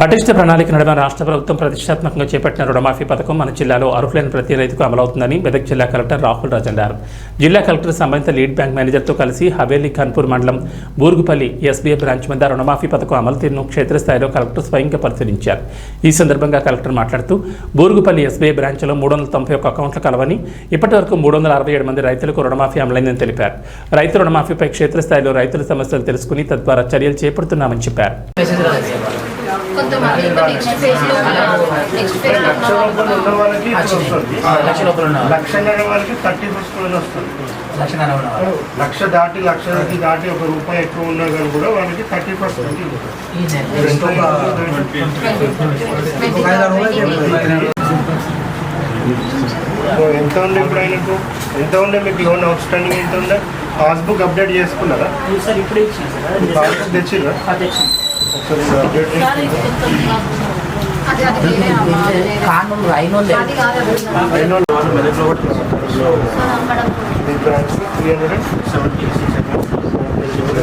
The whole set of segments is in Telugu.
పటిష్ట ప్రణాళిక నడుమ రాష్ట్ర ప్రభుత్వం ప్రతిష్టాత్మకంగా చేపట్టిన రుణమాఫీ పథకం మన జిల్లాలో అర్హులైన ప్రతి రైతుకు అమలవుతుందని మెదక్ జిల్లా కలెక్టర్ రాహుల్ రాజ్ అన్నారు జిల్లా కలెక్టర్ సంబంధిత లీడ్ బ్యాంక్ మేనేజర్తో కలిసి హవేలీ ఖాన్పూర్ మండలం బూర్గుపల్లి ఎస్బీఐ బ్రాంచ్ వద్ద రుణమాఫీ పథకం అమలు తీరును క్షేత్రస్థాయిలో కలెక్టర్ స్వయంగా పరిశీలించారు. ఈ సందర్భంగా కలెక్టర్ మాట్లాడుతూ బూర్గుపల్లి ఎస్బీఐ బ్రాంచ్లో మూడు వందల తొంభై ఒక్క అకౌంట్లు కలవని ఇప్పటి వరకు మూడు వందల అరవై ఏడు మంది రైతులకు రుణమాఫీ అమలైందని తెలిపారు. రైతు రుణమాఫీపై క్షేత్రస్థాయిలో రైతుల సమస్యలు తెలుసుకుని తద్వారా చర్యలు చేపడుతున్నామని చెప్పారు. కొంతమంది ఇంకా నెక్స్ట్ ఫేజ్లో నెక్స్ట్ ఫేజ్లో లక్ష రూపాయలు ఉన్న వాళ్ళకి. లక్షన్నర థర్టీ పర్సెంట్ వస్తుంది. లక్ష దాటి లక్ష దాటి ఒక రూపాయి ఎక్కువ ఉన్నా కానీ కూడా వాళ్ళకి థర్టీ పర్సెంట్ ఎంత ఉండే ఇప్పుడు ఆయనకు? ఎంత ఉండే మీకు లోన్ అవుట్ స్టాండింగ్ ఎంత ఉండే? పాస్బుక్ అప్డేట్ చేసుకున్నారా? సార్ ఇప్పుడే పాస్బుక్ తెచ్చిరా ఒకసారి అప్డేట్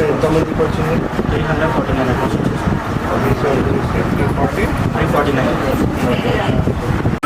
ఎంతమందికి వచ్చింది? Three hundred forty nine forty three forty nine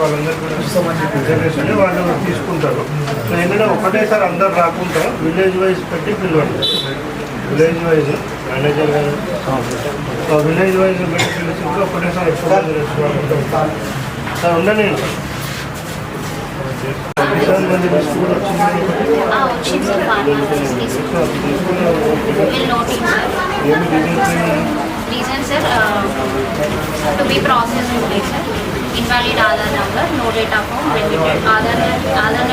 వాళ్ళందరూ కూడా రిజర్వేషన్ వాళ్ళు తీసుకుంటారు సో ఏంటంటే ఒకటేసారి అందరు రాకుండా విలేజ్ వైజ్ పెట్టి పిలవండి విలేజ్ వైజ్ మేనేజర్ గారు విలేజ్ వైజ్ పెట్టి పిలిచినప్పుడు ఒకటేసారి ఎక్కువ మంది రెస్పాన్స్ సార్ ఉండండి వచ్చింది reason sir to be process ఉంటాయి sir invalid Aadhaar number no date of Aadhaar Aadhaar